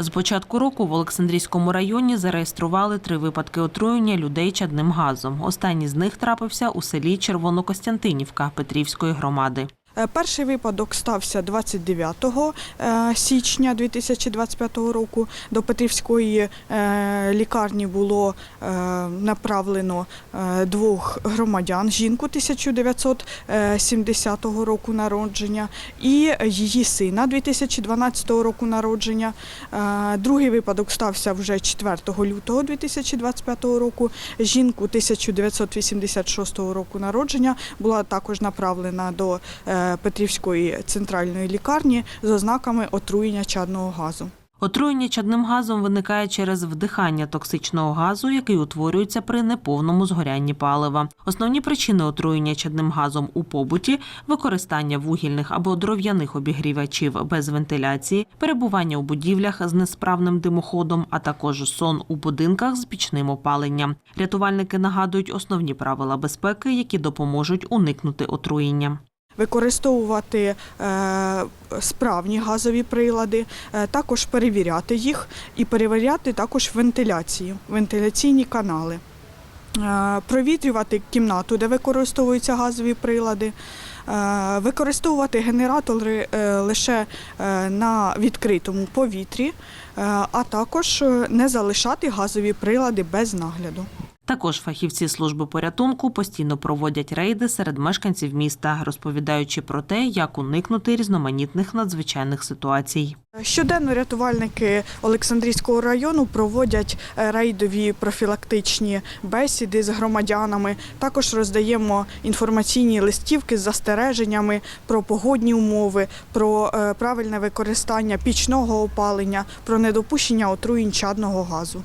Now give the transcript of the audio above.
З початку року в Олександрійському районі зареєстрували три випадки отруєння людей чадним газом. Останній з них трапився у селі Червонокостянтинівка Петрівської громади. Е, Перший випадок стався 29 е, січня 2025 року. До Петрівської е, лікарні було направлено двох громадян, жінку 1970 року народження і її сина 2012 року народження. Другий випадок стався вже 4 лютого 2025 року. Жінку 1986 року народження була також направлена до Петрівської центральної лікарні з ознаками отруєння чадного газу. Отруєння чадним газом виникає через вдихання токсичного газу, який утворюється при неповному згорянні палива. Основні причини отруєння чадним газом у побуті використання вугільних або дров'яних обігрівачів без вентиляції, перебування у будівлях з несправним димоходом, а також сон у будинках з пічним опаленням. Рятувальники нагадують основні правила безпеки, які допоможуть уникнути отруєння. Використовувати е, справні газові прилади, е, також перевіряти їх і перевіряти також вентиляцію, вентиляційні канали. Е, Провітрювати кімнату, де використовуються газові прилади, використовувати генератори лише на відкритому повітрі, а також не залишати газові прилади без нагляду. Також фахівці служби порятунку постійно проводять рейди серед мешканців міста, розповідаючи про те, як уникнути різноманітних надзвичайних ситуацій. Щоденно рятувальники Олександрійського району проводять е, рейдові профілактичні бесіди з громадянами. Також роздаємо інформаційні листівки з застереженнями про погодні умови, про е, правильне використання пічного опалення, про недопущення отруєнь чадного газу.